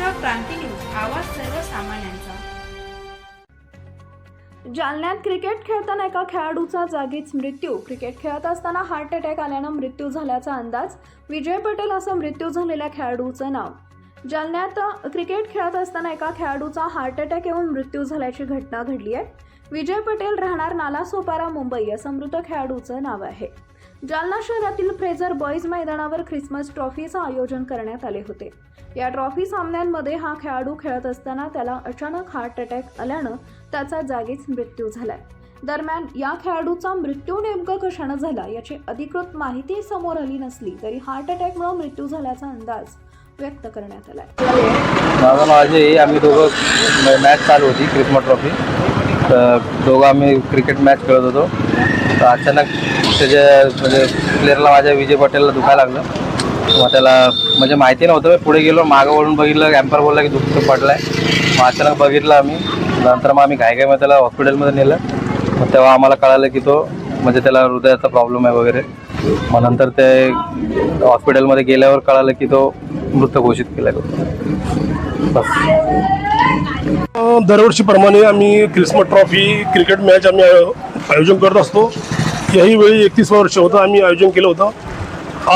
Maharashtra Kranti news आवाज सर्वसामान्यांचा. जालन्यात क्रिकेट खेळताना एका खेळाडूचा जागीच मृत्यू. क्रिकेट खेळत असताना हार्ट अटॅक आल्यानं मृत्यू झाल्याचा अंदाज. विजय पटेल असं मृत्यू झालेल्या खेळाडूचं नाव. जालन्यात क्रिकेट खेळत असताना एका खेळाडूचा हार्ट अटॅक येऊन मृत्यू झाल्याची घटना घडली आहे. विजय पटेल राहणार नालासोपारा मुंबई असं मृत खेळाडूचं नाव आहे. जालना शहरातील फ्रेझर बॉईज मैदानावर ख्रिसमस ट्रॉफीचं आयोजन करण्यात आले होते. या ट्रॉफी सामन्यांमध्ये हा खेळाडू खेळत असताना त्याला अचानक हार्ट अटॅक आल्यानं त्याचा जागीच मृत्यू झालाय. दरम्यान या खेळाडूचा मृत्यू नेमकं कशानं झाला याची अधिकृत माहिती समोर आली नसली तरी हार्ट अटॅकमुळे मृत्यू झाल्याचा अंदाज व्यक्त करण्यात आला माझं नाव अजय आम्ही दोघं मॅच चालू होती क्रिसमस ट्रॉफी तर दोघं आम्ही क्रिकेट मॅच खेळत होतो. तर अचानक त्याच्या म्हणजे प्लेअरला माझ्या विजय पटेलला दुखायला लागलं. मग त्याला म्हणजे माहिती नव्हतं मी पुढे गेलो मागं वळून बघितलं कॅम्पर बोलला की दुःख पडलं आहे मग अचानक बघितलं आम्ही. नंतर मग आम्ही घाईघाईमध्ये त्याला हॉस्पिटलमध्ये नेलं. मग तेव्हा आम्हाला कळालं की तो म्हणजे त्याला हृदयाचा प्रॉब्लेम आहे वगैरे. मग नंतर ते हॉस्पिटलमध्ये गेल्यावर कळालं की तो मृत घोषित केला बस. दरवर्षीप्रमाणे आम्ही क्रिसमस ट्रॉफी क्रिकेट मॅच आम्ही आयोजन करत असतो. याही वेळी एकतीस वर्ष होतं आम्ही आयोजन केलं होतं.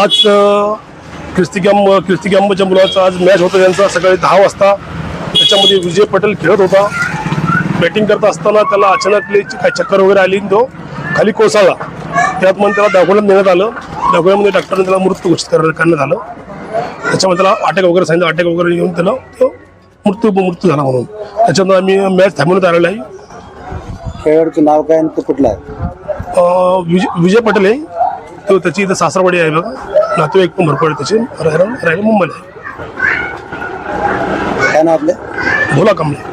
आज ख्रिस्ती कॅम्प ख्रिस्ती कॅम्पच्या मुलाचा आज मॅच होता त्यांचा सकाळी दहा वाजता त्याच्यामध्ये विजय पटेल खेळत होता. बॅटिंग करत असताना त्याला अचानक काय चक्कर वगैरे आली तो खाली कोसळला. त्यात मग त्याला दाखवण्यात नेण्यात आलं. दाखवण्यामध्ये डॉक्टरने त्याला मृत्यू घोषित कर- करण्यात आलं त्याच्यामध्ये त्याला अटॅक वगैरे सांगितलं. अटॅक वगैरे येऊन त्याला तो मृत्यू मृत्यू झाला म्हणून. त्याच्यामुळे आम्ही मॅच थांबवण्यात आलेला आहे. खेळाडूचं नाव काय आणि तो कुठला आहे? विजय विजय पटेल आहे. तो त्याची इथं सासरवाडी आहे बघा. नातेवाईक पण भरपूर आहे त्याचे. राहायला मुंबईला. आहे काय नाव आपलं? भोला कांबळे